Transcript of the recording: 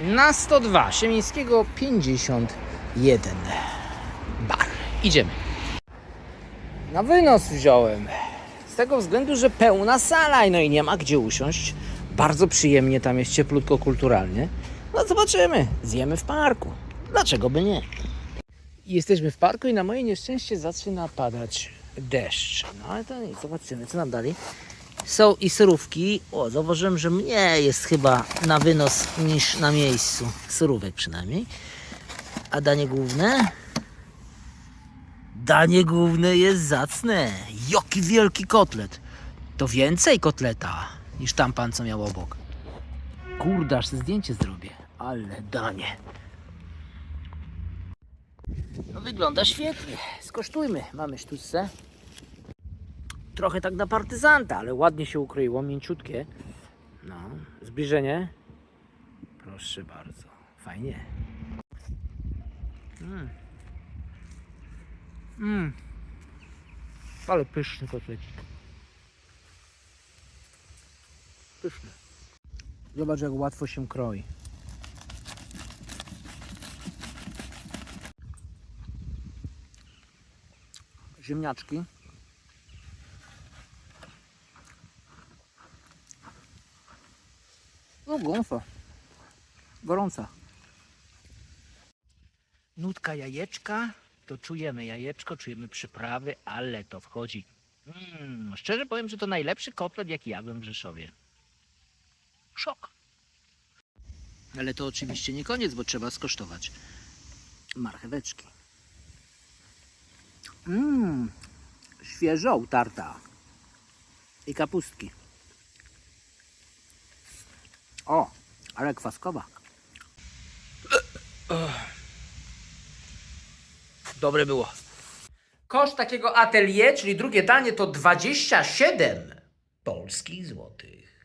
na 102 Siemińskiego 51 bar. Idziemy. Na wynos wziąłem. Z tego względu, że pełna sala no i nie ma gdzie usiąść. Bardzo przyjemnie tam jest cieplutko kulturalnie. No zobaczymy. Zjemy w parku. Dlaczego by nie? Jesteśmy w parku i na moje nieszczęście zaczyna padać deszcz. No ale to nic, zobaczymy co nam dali. Są i surówki. O, zauważyłem, że mniej jest chyba na wynos niż na miejscu. Surówek przynajmniej. A danie główne? Danie główne jest zacne. Jaki wielki kotlet. To więcej kotleta niż tampan, co miał obok. Kurde, aż sobie zdjęcie zrobię. Ale danie. No wygląda świetnie. Skosztujmy. Mamy sztuczce. Trochę tak na partyzanta, ale ładnie się ukroiło, mięciutkie. No, zbliżenie. Proszę bardzo. Fajnie. Mm. Mm. Ale pyszny kotlecik. Pyszny. Zobacz jak łatwo się kroi. Ziemniaczki. No gąfa. Gorąca. Nutka jajeczka, to czujemy jajeczko, czujemy przyprawy, ale to wchodzi. Mm, szczerze powiem, że to najlepszy kotlet, jaki jadłem w Rzeszowie. Szok. Ale to oczywiście nie koniec, bo trzeba skosztować marcheweczki. Mmm, świeżo utarta. I kapustki. O, ale kwaskowa. Dobre było. Koszt takiego atelier, czyli drugie danie, to 27 polskich złotych.